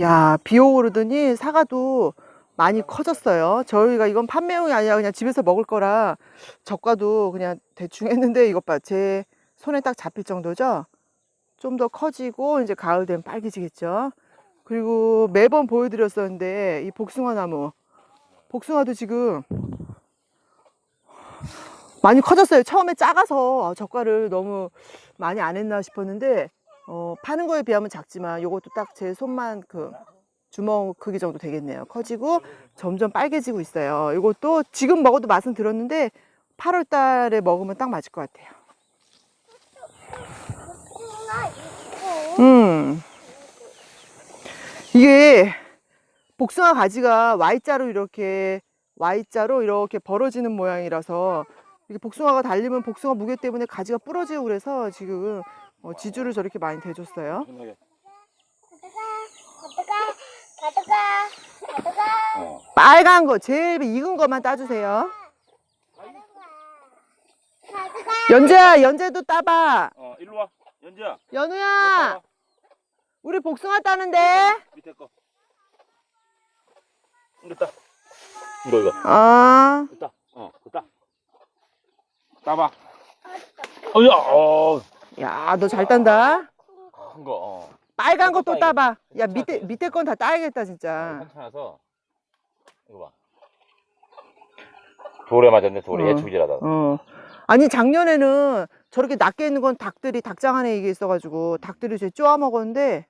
야, 비 오고 그러더니 사과도 많이 커졌어요. 저희가 이건 판매용이 아니라 그냥 집에서 먹을 거라 젓과도 그냥 대충 했는데 이것 봐. 제 손에 딱 잡힐 정도죠? 좀 더 커지고 이제 가을 되면 빨개지겠죠? 그리고 매번 보여드렸었는데 이 복숭아 나무. 복숭아도 지금 많이 커졌어요. 처음에 작아서 아, 젓과를 너무 많이 안 했나 싶었는데 어, 파는 거에 비하면 작지만 이것도 딱 제 손만 그 주먹 크기 정도 되겠네요. 커지고 점점 빨개지고 있어요. 이것도 지금 먹어도 맛은 들었는데 8월 달에 먹으면 딱 맞을 것 같아요. 음. 이게 복숭아 가지가 Y자로 이렇게 Y자로 이렇게 벌어지는 모양이라서 이게 복숭아가 달리면 복숭아 무게 때문에 가지가 부러지고 그래서 지금 어, 지주를 저렇게 많이 대줬어요. 가져가 가져가 빨간 거 제일 익은 것만 따주세요. 가져가 연재야, 연재도 따봐. 어, 일로 와. 연지야. 연우야, 우리 복숭아 따는데. 밑에 거. 이거 따. 이거 이거. 아, 이거 따. 어, 이거 따. 따봐. 어야, 어. 야, 너 잘 딴다. 큰 거. 어. 빨간 것도 따, 따봐. 야? 밑에 밑에 건 다 따야겠다 아. 진짜. 괜찮아서. 이거 봐. 돌에 맞았네. 돌에 어. 해충질하다. 어. 아니 작년에는 저렇게 낮게 있는 건 닭들이 닭장 안에 이게 있어가지고 닭들이 쟤 쪼아 먹었는데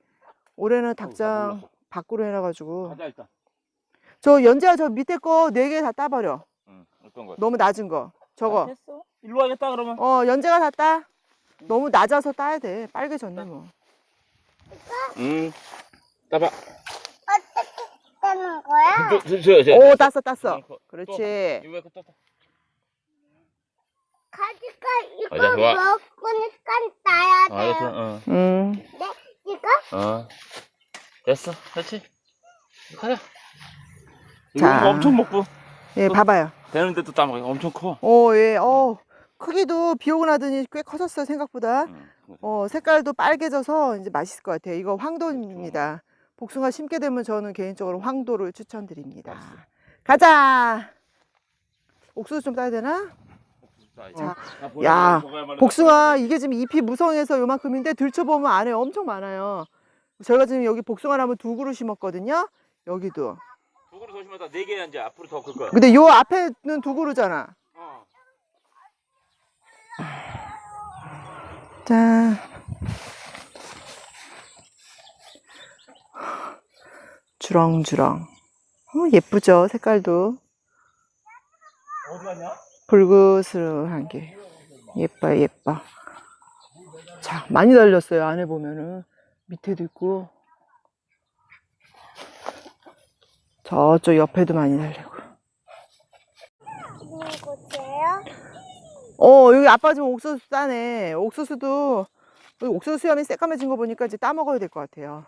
올해는 닭장 놀랐어. 밖으로 해놔가지고 가자 일단. 저 연재야 저 밑에 거 네 개 다 따버려. 응. 어떤 거? 너무 낮은 거. 저거. 됐어. 일로 와야겠다 그러면. 어 연재가 다 따. 너무 낮아서 따야 돼. 빨개졌네 뭐. 응. 따봐. 어떻게 따는 거야? 저, 저, 저, 저. 오 땄어 땄어. 또. 그렇지. 이거 또 따. 가져가 이거 맞아, 좋아. 먹으니까 따야 아, 알겠어. 돼요 어. 음. 네 이거 어. 됐어. 그렇지. 가자. 자. 이거 엄청 먹고 예 봐봐요. 되는데 또 따먹어. 엄청 커. 오 예. 어 크기도 비 오고 나더니 꽤 커졌어요 생각보다. 응. 어, 색깔도 빨개져서 이제 맛있을 것 같아요. 이거 황도입니다. 복숭아 심게 되면 저는 개인적으로 황도를 추천드립니다. 맛있어. 가자! 옥수수 좀 따야 되나? 자, 야, 복숭아 이게 지금 잎이 무성해서 요만큼인데 들춰보면 안에 엄청 많아요. 저희가 지금 여기 복숭아 나무 두 그루 심었거든요. 여기도. 두 그릇 더 심었다. 네개 이제 앞으로 더 클 거야. 근데 요 앞에는 두 그루잖아. 자. 주렁주렁. 어, 예쁘죠? 색깔도. 불그스름한 게. 예뻐요, 예뻐. 자, 많이 달렸어요. 안에 보면은. 밑에도 있고. 저쪽 옆에도 많이 달리고. 이거 뭐예요? 어, 여기 아빠 지금 옥수수 따네. 옥수수도, 옥수수 수염이 새까매진 거 보니까 이제 따 먹어야 될 것 같아요.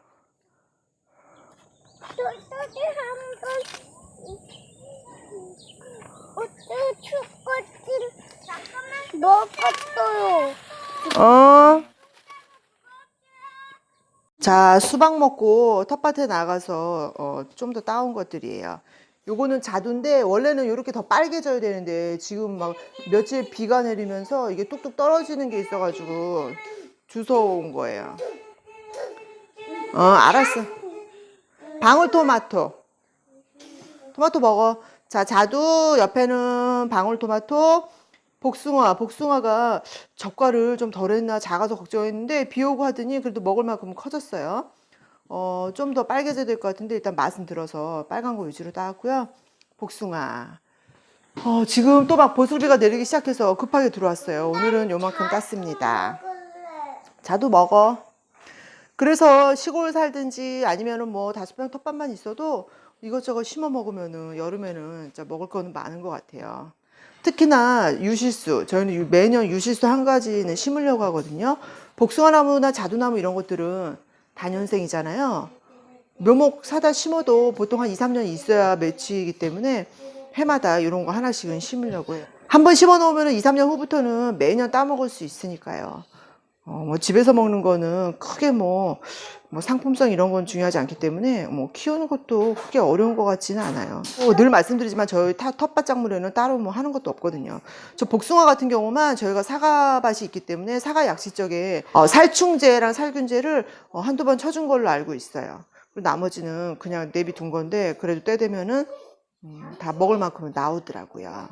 한번 먹었어요 어? 자, 수박 먹고 텃밭에 나가서 어, 좀 더 따온 것들이에요. 요거는 자두인데 원래는 이렇게 더 빨개져야 되는데 지금 막 며칠 비가 내리면서 이게 뚝뚝 떨어지는 게 있어가지고 주워온 거예요. 어, 알았어. 방울토마토. 토마토 먹어. 자, 자두 옆에는 방울토마토, 복숭아. 복숭아가 젓갈을 좀 덜했나 작아서 걱정했는데 비 오고 하더니 그래도 먹을 만큼 커졌어요. 어, 좀 더 빨개져야 될 것 같은데 일단 맛은 들어서 빨간 거 위주로 따왔고요. 복숭아. 어, 지금 또 막 보슬비가 내리기 시작해서 급하게 들어왔어요. 오늘은 요만큼 땄습니다. 자두 먹어. 그래서 시골 살든지 아니면은 뭐 다섯 평 텃밭만 있어도 이것저것 심어 먹으면은 여름에는 진짜 먹을 거는 많은 것 같아요. 특히나 유실수 저희는 유- 매년 유실수 한 가지는 심으려고 하거든요. 복숭아 나무나 자두나무 이런 것들은 단연생이잖아요. 묘목 사다 심어도 보통 한 2, 3년 있어야 매치이기 때문에 해마다 이런 거 하나씩은 심으려고 해요. 한번 심어 놓으면 2, 3년 후부터는 매년 따먹을 수 있으니까요. 어, 뭐 집에서 먹는 거는 크게 뭐, 뭐 상품성 이런 건 중요하지 않기 때문에 뭐 키우는 것도 크게 어려운 것 같지는 않아요. 어, 늘 말씀드리지만 저희 타, 텃밭작물에는 따로 뭐 하는 것도 없거든요. 저 복숭아 같은 경우만 저희가 사과밭이 있기 때문에 사과 약시적에 어, 살충제랑 살균제를 어, 한두 번 쳐준 걸로 알고 있어요. 그리고 나머지는 그냥 내비둔 건데 그래도 때 되면은 음, 다 먹을 만큼은 나오더라고요.